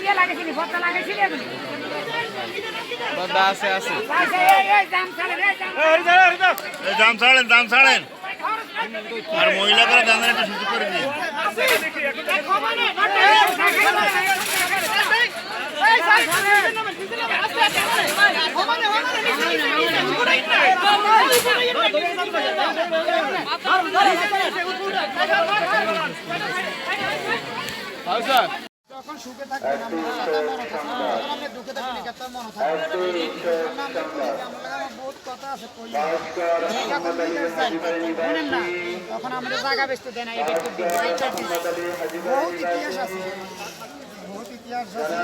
ইয়ে লাগিয়েছিলি বস্তা লাগিয়েছিলি বদা আছে আছে। এই দাম ছাড়েন দাম ছাড়েন। আর মহিলা করে দাম একটু সুযোগ করে দিন। হ্যাঁ স্যার যখন সুখে থাকবে। আমরা আমরা দুঃখে থাকবে না তার মনে থাকবে আমরা আমরা আমরা আমার বহুত কথা আছে শুনেন না তখন আমাদের জায়গা বেচতে দেয় না এই ব্যক্তি বহুত ইতিহাস আছে। বহুত ইতিহাস আছে।